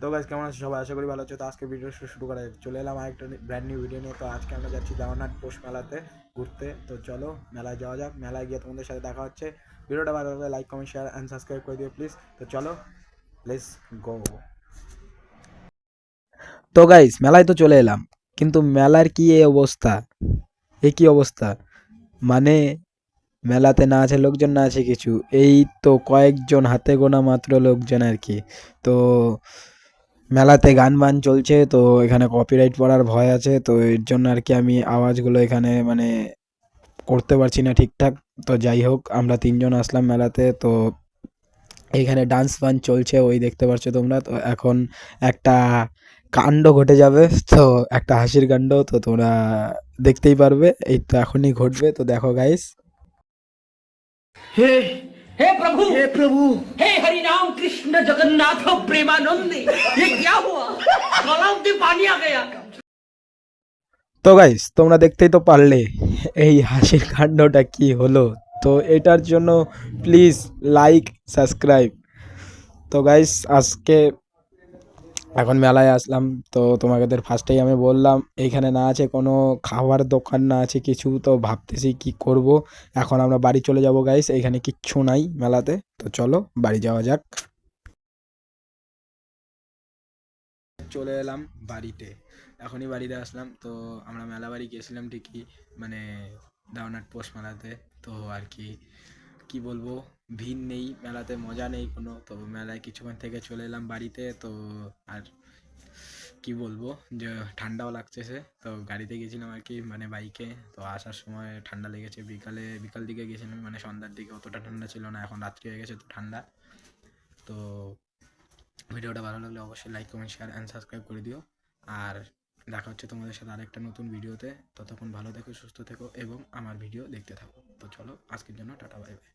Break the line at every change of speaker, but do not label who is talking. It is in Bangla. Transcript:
তো গাইজ কেমন আছে সবাই? আশা করি ভালো আছে। তো আজকে ভিডিও শুরু করা। চলে এলাম আরেকটা ব্র্যান্ড নিউ ভিডিও নিয়ে। তো আজকে আমরা যাচ্ছি দেওয়ানহাট পোষ মেলাতে ঘুরতে। তো চলো, মেলায় যাওয়া যাক। মেলায় গিয়ে তোমাদের সাথে দেখা হচ্ছে। ভিডিওটা ভালো লাগলে like comment share and subscribe করে দিও প্লিজ তো চলো লেটস গো তো গাইস মেলায় তো চলে এলাম। কিন্তু মেলার কি এই অবস্থা? এ কি অবস্থা? মানে মেলাতে না আছে লোকজন, না আছে কিছু। এই তো কয়েকজন হাতে গোনা মাত্র লোকজন আর কি। তো মেলাতে গান বান চলছে, তো এখানে কপিরাইট পড়ার ভয় আছে, তো এর জন্য আর কি আমি আওয়াজগুলো এখানে মানে করতে পারছি না ঠিকঠাক। তো যাই হোক, আমরা তিনজন আসলাম মেলাতে, তো এখানে ডান্স বান চলছে, ওই দেখতে পাচ্ছ তোমরা। তো এখন একটা কাণ্ড ঘটে যাবে, তো একটা হাসির কাণ্ড, তো তোমরা দেখতেই পারবে, এই তো এখনই ঘটবে, তো দেখো গাইস
हे हे प्रभु हे प्रभु हे हरि राम कृष्ण जगन्नाथ प्रेमानंद ये क्या हुआ गलाव से पानी आ गया
তো গাইস তোমরা দেখতেই তো পারলে এই হাসির কাণ্ডটা কি হলো তো এটার জন্য প্লিজ লাইক সাবস্ক্রাইব তো গাইস আজকে এখন মেলায় আসলাম, তো তোমাদের ফার্স্টেই আমি বললাম এইখানে না আছে কোনো খাবার দোকান, না আছে কিছু, তো ভাবতেছি কি করব। এখন আমরা বাড়ি চলে যাব গাইস এখানে কিচ্ছু নাই মেলাতে, তো চলো বাড়ি যাওয়া যাক। চলে এলাম বাড়িতে, এখনই বাড়িতে আসলাম, তো আমরা মেলা বাড়ি গেছিলাম ঠিকই মানে দাওনাট পোষ মেলাতে, তো আর কি। কি বলব, ভিড় নেই, মেলাতে মজা নেই কোনো। তো মেলায় কিছুক্ষণ থেকে চলে এলাম বাড়িতে, তো আর কি বলব, যে ঠান্ডাও লাগছে সে। তো গাড়িতে গেছিলাম আর কি মানে বাইকে। তো আসার সময় ঠান্ডা লেগেছে, বিকালে, বিকাল দিকে গেছিলাম মানে সন্ধ্যার দিকে। অতটা ঠান্ডা ছিল না, এখন রাত্রি হয়ে গেছে, তো ঠান্ডা। তো ভিডিওটা ভালো লাগলে অবশ্যই like comment share and subscribe করে দিও। আর দেখা হচ্ছে তোমাদের সাথে আরেকটা নতুন ভিডিওতে। ততক্ষণ ভালো থেকো, সুস্থ থেকো এবং আমার ভিডিও দেখতে থাকো। তো চলো, আজকের জন্য টাটা, বাই বাই।